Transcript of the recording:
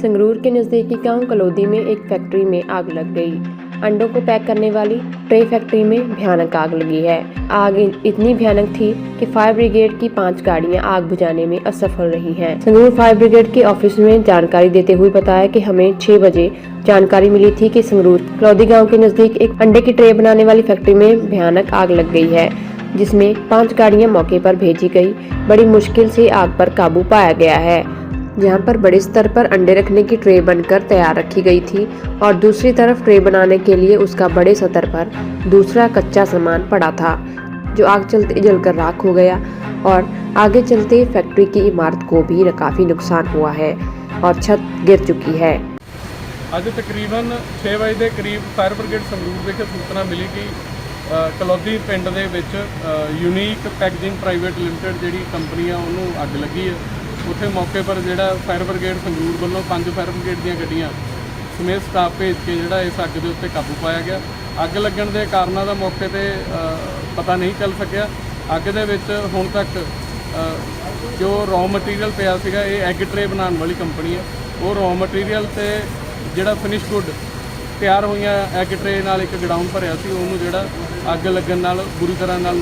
संगरूर के नज़दीकी गाँव कलौदी में एक फैक्ट्री में आग लग गई। अंडों को पैक करने वाली ट्रे फैक्ट्री में भयानक आग लगी है। आग इतनी भयानक थी कि फायर ब्रिगेड की पाँच गाड़ियाँ आग बुझाने में असफल रही हैं। संगरूर फायर ब्रिगेड के ऑफ़िस में जानकारी देते हुए बताया कि हमें 6 बजे जानकारी मिली थी कि संगरूर कलौदी गाँव के नज़दीक एक अंडे की ट्रे बनाने वाली फैक्ट्री में भयानक आग लग गई है, जिसमें पाँच गाड़ियाँ मौके पर भेजी गई। बड़ी मुश्किल से आग पर काबू पाया गया है। जहां पर बड़े स्तर पर अंडे रखने की ट्रे बनकर तैयार रखी गई थी और दूसरी तरफ ट्रे बनाने के लिए उसका बड़े स्तर पर दूसरा कच्चा सामान पड़ा था जो आग चलते जलकर राख हो गया और आगे चलते फैक्ट्री की इमारत को भी काफी नुकसान हुआ है और छत गिर चुकी है ਅੱਜ ਤਕਰੀਬਨ 6 ਵਜੇ ਦੇ ਕਰੀਬ ਫਾਇਰ ਬ੍ਰਿਗੇਡ ਸੰਗਰੂਰ ਵਿਖੇ ਸੂਚਨਾ ਮਿਲੀ ਕਿ ਅ, ਕਲੌਦੀ ਪਿੰਡ ਦੇ ਵਿੱਚ ਯੂਨੀਕ ਪੈਕੇਜਿੰਗ ਪ੍ਰਾਈਵੇਟ ਲਿਮਟਿਡ ਜਿਹੜੀ ਕੰਪਨੀ ਆ ਉਹਨੂੰ ਅੱਗ ਲੱਗੀ ਹੈ ਉੱਥੇ ਮੌਕੇ ਪਰ ਜਿਹੜਾ ਫਾਇਰ ਬ੍ਰਿਗੇਡ ਸੰਗਰੂਰ ਵੱਲੋਂ ਪੰਜ ਫਾਇਰ ਬ੍ਰਿਗੇਡ ਦੀਆਂ ਗੱਡੀਆਂ ਸਮੇਤ ਸਟਾਫ ਭੇਜ ਕੇ ਜਿਹੜਾ ਇਸ ਅੱਗ ਦੇ ਉੱਤੇ ਕਾਬੂ ਪਾਇਆ ਗਿਆ। ਅੱਗ ਲੱਗਣ ਦੇ ਕਾਰਨਾਂ ਦਾ ਮੌਕੇ ਤੇ ਪਤਾ ਨਹੀਂ ਚੱਲ ਸਕਿਆ। ਅੱਗ ਦੇ ਵਿੱਚ ਹੁਣ ਤੱਕ ਜੋ ਰॉ ਮਟੀਰੀਅਲ ਪਿਆ ਸੀਗਾ, ਇਹ ਐਗ ਟਰੇ ਬਣਾਉਣ ਵਾਲੀ ਕੰਪਨੀ ਹੈ ਉਹ ਰॉ ਮਟੀਰੀਅਲ ਤੇ ਜਿਹੜਾ ਫਿਨਿਸ਼ ਗੁੱਡ ਤਿਆਰ ਹੋਈਆਂ ਐਗ ਟਰੇ ਨਾਲ ਇੱਕ ਗਡਾਊਨ ਭਰਿਆ ਸੀ। ਉਹਨੂੰ ਜਿਹੜਾ ਅੱਗ ਲੱਗਣ ਨਾਲ, ਬੁਰੀ ਤਰ੍ਹਾਂ ਨਾਲ